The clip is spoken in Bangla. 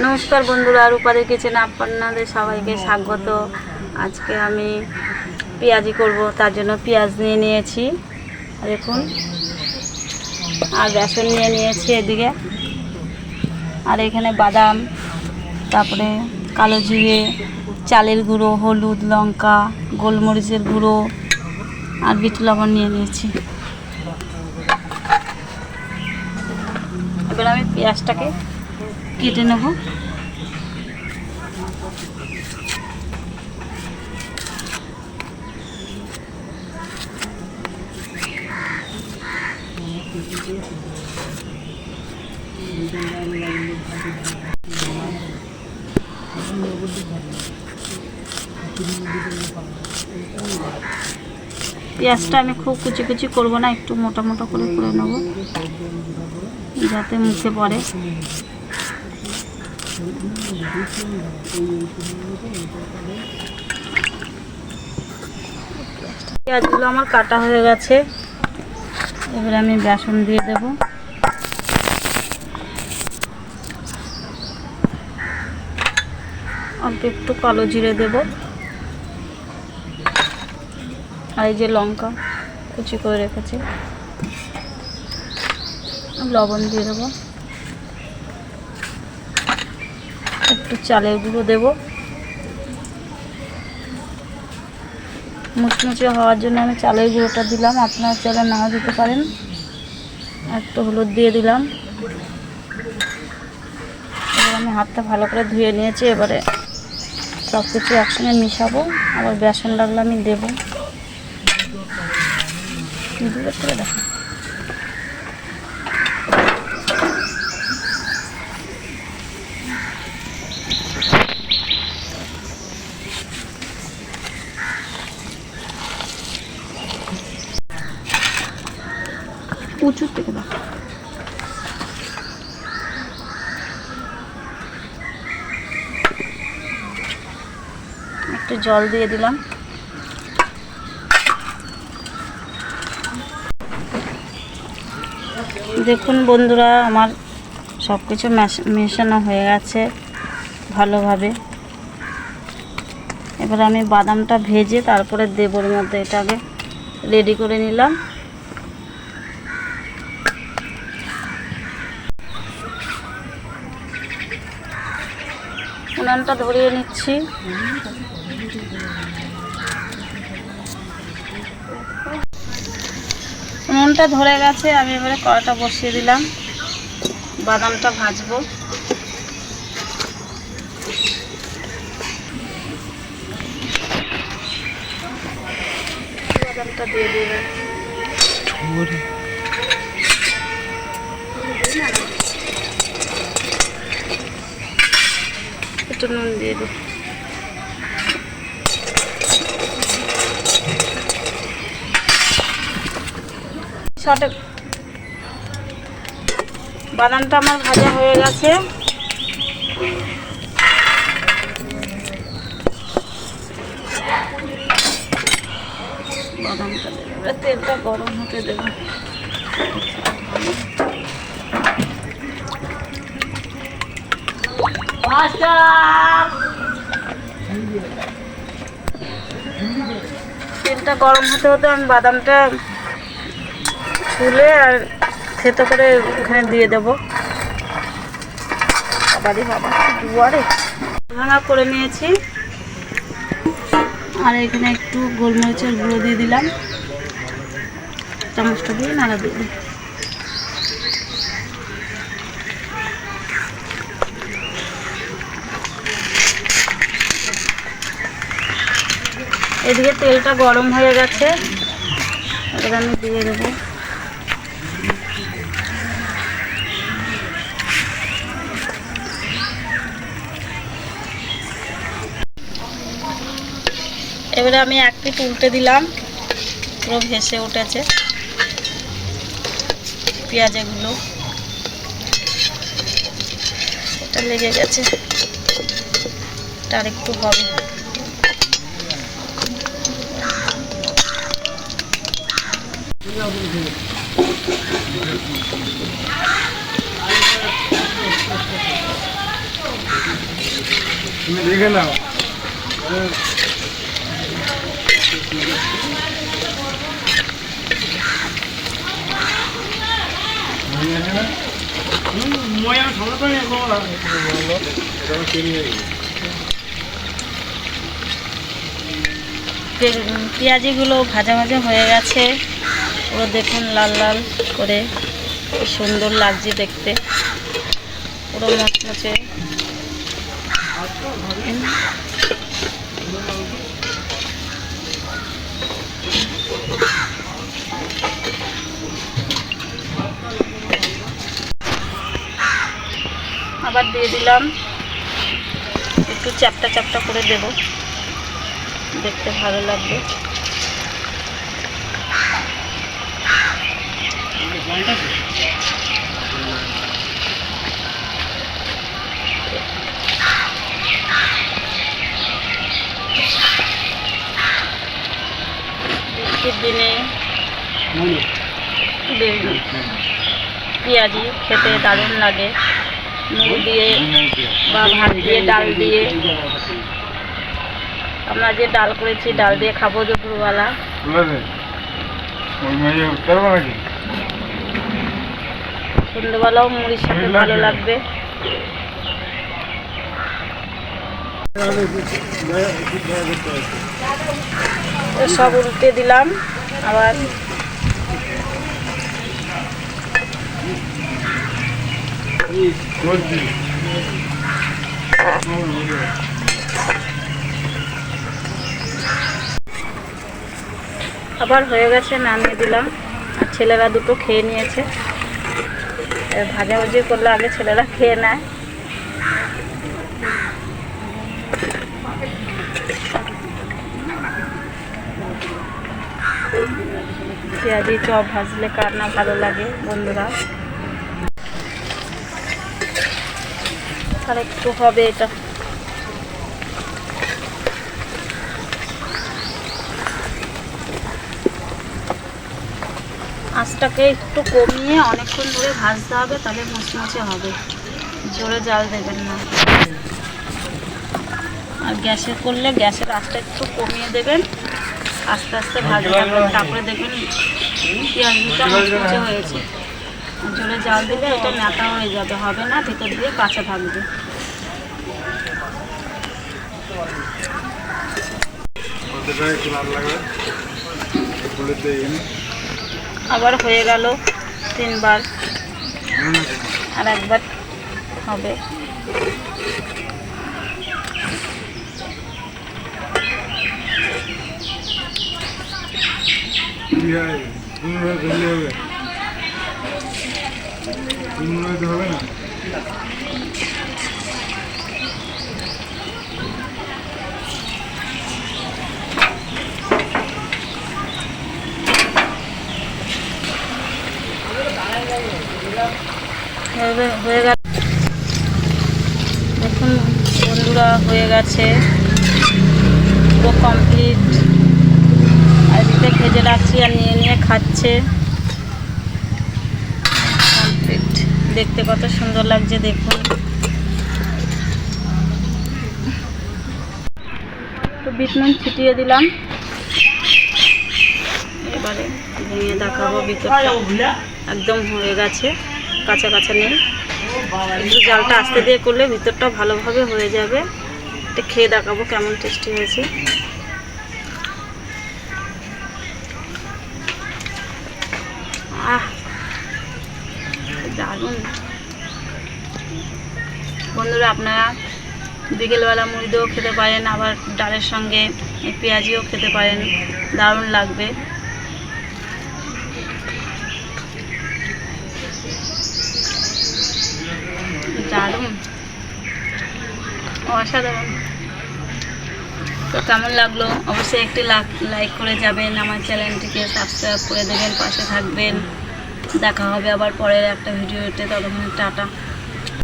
নমস্কার বন্ধুরা রূপাদের কিচেন আপনাদের সবাইকে স্বাগত। আজকে আমি পেঁয়াজি করব, তার জন্য পেঁয়াজ নিয়ে নিয়েছি। দেখুন, আর বেসন নিয়ে নিয়েছি এদিকে। আর এখানে বাদাম, তারপরে কালো জিরে, চালের গুঁড়ো, হলুদ, লঙ্কা, গোলমরিচের গুঁড়ো, আর বিট লবণ নিয়ে নিয়েছি। এবার আমি পেঁয়াজটাকে কেটে নেব। পেঁয়াজটা আমি খুব কুচি কুচি করব না, একটু মোটা মোটা করে করে নেব। যাতে মুখে পড়ে। পেঁয়াজগুলো আমার কাটা হয়ে গেছে। এবার আমি বেসন দিয়ে দেব। অল্প একটু কালো জিরে দেব। আর এই যে লঙ্কা কুচি করে রেখেছি। লবণ দিয়ে দেবো। একটু চালের গুঁড়ো দেবো। মুচমুচে হওয়ার জন্য আমি চালের গুঁড়োটা দিলাম। আপনারা চালে নাও দিতে পারেন। একটু হলুদ দিয়ে দিলাম। এবার আমি হাতটা ভালো করে ধুয়ে নিয়েছি। এবারে সব কিছু একসঙ্গে মিশাবো। আবার বেসন লাগলে আমি দেবো। করে দেখো উঁচুর থেকে দেখো একটু জল দিয়ে দিলাম। দেখুন বন্ধুরা, আমার সব কিছু মেশানো হয়ে গেছে ভালোভাবে। এবার আমি বাদামটা ভেজে তারপরে দেবর মধ্যে এটাকে রেডি করে নিলাম। উনানটা ধরিয়ে নিচ্ছি। উনুনটা ধরে গেছে, আমি এবারে কড়াটা বসিয়ে দিলাম। বাদামটা ভাজবো। বাদামটা দিয়ে দেবে একটু নুন দিয়ে দিই বাদামটা আমার ভাজা হয়ে গেছে। বাদামটা তেলটা গরম হতে দেবে। তেলটা গরম হতে হতে আমি বাদামটা ছুলে আর থেতো করে ওখানে দিয়ে দেবো। বাবারে বাবা দুয়ারে। ভাঙা করে নিয়েছি। আর এখানে একটু গোলমরিচের গুঁড়ো দিয়ে দিলাম। চামচটা দিয়ে নাড়া দিয়ে এদিকে তেলটা গরম হয়ে গেছে। এবার আমি দিয়ে দেবো। এবারে আমি এক পিঠ উল্টে দিলাম। পুরো ভেসে উঠেছে পেঁয়াজগুলো। এটা লেগে গেছে। আর একটু হবে। তুমি দেখে নাও পেঁয়াজিগুলো ভাজা ভাজা হয়ে গেছে। পুরো দেখুন লাল লাল করে সুন্দর লাগছে দেখতে। পুরো মচমচে। আবার দিয়ে দিলাম। একটু চ্যাপটা চ্যাপটা করে দেব। দেখতে ভালো লাগবে। দিনে পেঁয়াজি খেতে দারুণ লাগে। মুগ দিয়ে বা ভাত দিয়ে ডাল দিয়ে। আমরা যে ডাল করেছি, ডাল দিয়ে খাব দুপুরবেলা। সন্ধ্যেবেলাও মুড়ির সাথে ভালো লাগবে। সব উল্টে দিলাম আবার আবার হয়ে গেছে নামিয়ে দিলাম। আর ছেলেরা দুটো খেয়ে নিয়েছে। ভাজাভাজি করলে, আগে ছেলেরা খেয়ে নেয়। পেঁয়াজি, চপ ভাজলে কার না ভালো লাগে বন্ধুরা? তাহলে একটু হবে এটা। আঁচটাকে একটু কমিয়ে অনেকক্ষণ ধরে ভাজতে হবে, তাহলে মুচমুচে হবে। জোরে জাল দেবেন না। আর গ্যাসে করলে গ্যাসের আঁচটা একটু কমিয়ে দেবেন। আস্তে আস্তে ভাজতে থাকবেন তারপরে দেখবেন পেঁয়াজটা মুচমুচে হয়েছে। জোরে জাল দিলে এটা ন্যাতা হয়ে যাবে, হবে না, ভেতর দিয়ে কাঁচা থাকবে। লাল লাগবে? আবার হয়ে গেল তিনবার। আর একবার হবে। হবে না? হয়ে গেল দেখুন, বন্ধুরা, হয়ে গেছে। পুরো কমপ্লিট এদিকে ভেজে রাখছি আর নিয়ে নিয়ে খাচ্ছে। কমপ্লিট দেখতে কত সুন্দর লাগছে, দেখুন। তো বিট নুন ছিটিয়ে দিলাম। এবারে ভেঙে দেখাবো ভিতরটা। একদম হয়ে গেছে। কাঁচা কাঁচা নেই। একটু জালটা আস্তে দিয়ে করলে ভিতরটা ভালোভাবে হয়ে যাবে। এটা খেয়ে দেখাবো কেমন টেস্টি হয়েছে। আহ, দারুণ। বন্ধুরা, আপনারা বিকেলবেলা মুড়ি দিয়েও খেতে পারেন, আবার ডালের সঙ্গে পেঁয়াজিও খেতে পারেন। দারুণ লাগবে দারুণ তো কেমন লাগল? অবশ্যই একটি লাইক করে যাবেন আমার চ্যানেলটিকে সাবস্ক্রাইব করে দেবেন, পাশে থাকবেন। দেখা হবে আবার পরের একটা ভিডিওতে, ততক্ষণ টাটা।